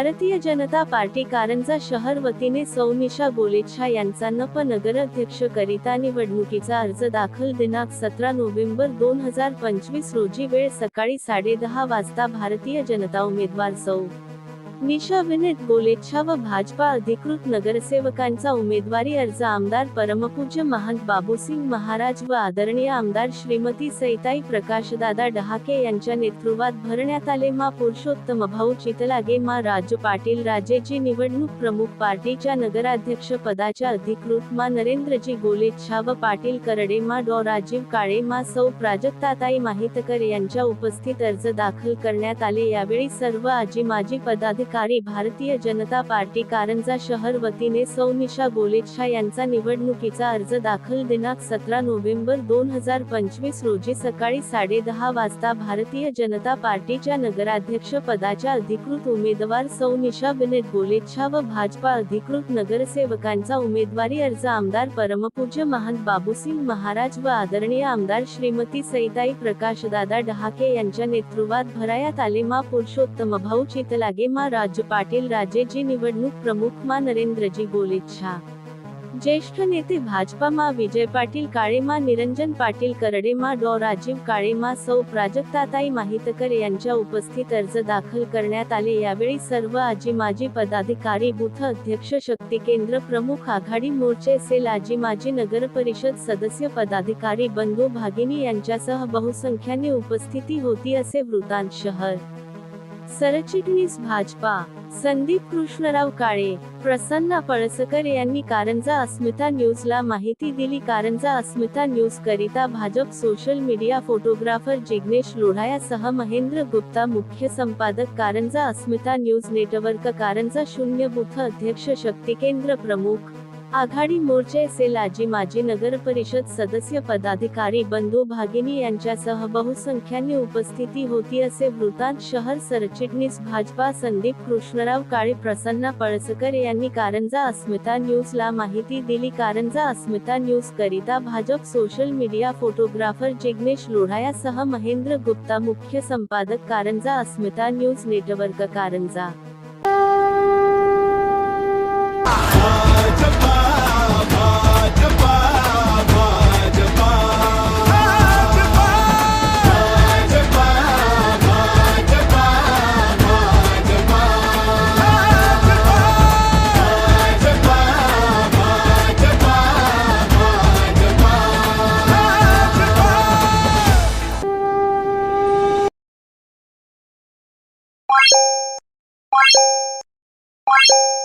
Bharatiya Janata party Karanja शहर वतीने सौमिशा गोलेछा यांचा नप नगराध्यक्ष करिता निवडणुकीचा अर्ज दाखल दिनांक सतरा नोव्हेंबर दोन हजार पंचवीस रोजी वेळ सकाळी साडेदहा वाजता भारतीय जनता उमेदवार सौ निशा विनीत गोलेच्छा व भाजपा अधिकृत नगरसेवकांचा उमेदवारी अर्ज आमदार परमपूज्य महंत बाबूसिंग महाराज व आदरणीय आमदार श्रीमती सैताई प्रकाशदादा डहाके यांच्या नेतृत्वात भरण्यात आले मा पुरुषोत्तम भाऊ चितलागे मा राजू पाटील राजेची निवडणूक प्रमुख पार्टीच्या नगराध्यक्ष पदाच्या अधिकृत मा नरेंद्रजी गोलेच्छा व पाटील करडे मा डॉ राजीव काळे मा सौ प्राजक्ताताई माहितकर यांच्या उपस्थित अर्ज दाखल करण्यात आले. यावेळी सर्व आजी माजी पदाधिकारी भारतीय जनता पार्टी कारंजा शहर वतीने सौनिशा गोलेच्छा यांचा निवडणुकीचा अर्ज दाखल दिनांक सतरा नोव्हेंबर दोन हजार पंचवीस रोजी सकाळी साडेदहा वाजता भारतीय जनता पार्टीच्या नगराध्यक्ष पदाच्या अधिकृत उमेदवार सौनिशा विनेत गोलेच्छा व भाजपा अधिकृत नगरसेवकांचा उमेदवारी अर्ज आमदार परमपूज्य महंत बाबूसिंग महाराज व आदरणीय आमदार श्रीमती सईताई प्रकाशदादा डहाके यांच्या नेतृत्वात भरायात आले मा पुरुषोत्तम भाऊ चितलागे मा राजू पाटील राजेजी निवडणूक प्रमुख मा नरेंद्रजी गोलेच्छा ज्येष्ठ नेते भाजपा मा विजय पाटील काळेमा निरंजन पाटील करडेमा डॉ राजीव काळेमा सौ प्राजक्ताताई माहितकर यांच्या उपस्थित अर्ज दाखल करण्यात आले. यावेळी सर्व आजी माजी पदाधिकारी बूथ अध्यक्ष शक्ती केंद्र प्रमुख आघाडी मोर्चे सेल आजी माजी नगर परिषद सदस्य पदाधिकारी बंधू भागिनी यांच्यासह बहुसंख्याने उपस्थिती होती असे वृत्तांत शहर सरचिटणीस भाजपा संदीप कृष्णराव काळे प्रसन्ना पळसकर यांनी कारंजा अस्मिता न्यूजला माहिती दिली. कारंजा अस्मिता न्यूज करिता Bhajap social media photographer Jignesh लोढायासह Mahendra Gupta मुख्य संपादक. Karanja Asmita news network. Karanja शून्य बूथ अध्यक्ष शक्ती केंद्र प्रमुख आघाडी मोर्चाचे लाजी माजी नगर परिषद सदस्य पदाधिकारी बंधू भागिनी यांच्यासह बहुसंख्याने उपस्थिती होती असे वृत्तांत शहर सरचिटणीस भाजपा संदीप कृष्णराव काळे प्रसन्ना पळसकर यांनी कारंजा अस्मिता न्यूजला माहिती दिली. कारंजा अस्मिता न्यूज करिता Bhajap social media photographer Jignesh लोढायासह Mahendra Gupta मुख्य संपादक. Karanja Asmita news network Karanja you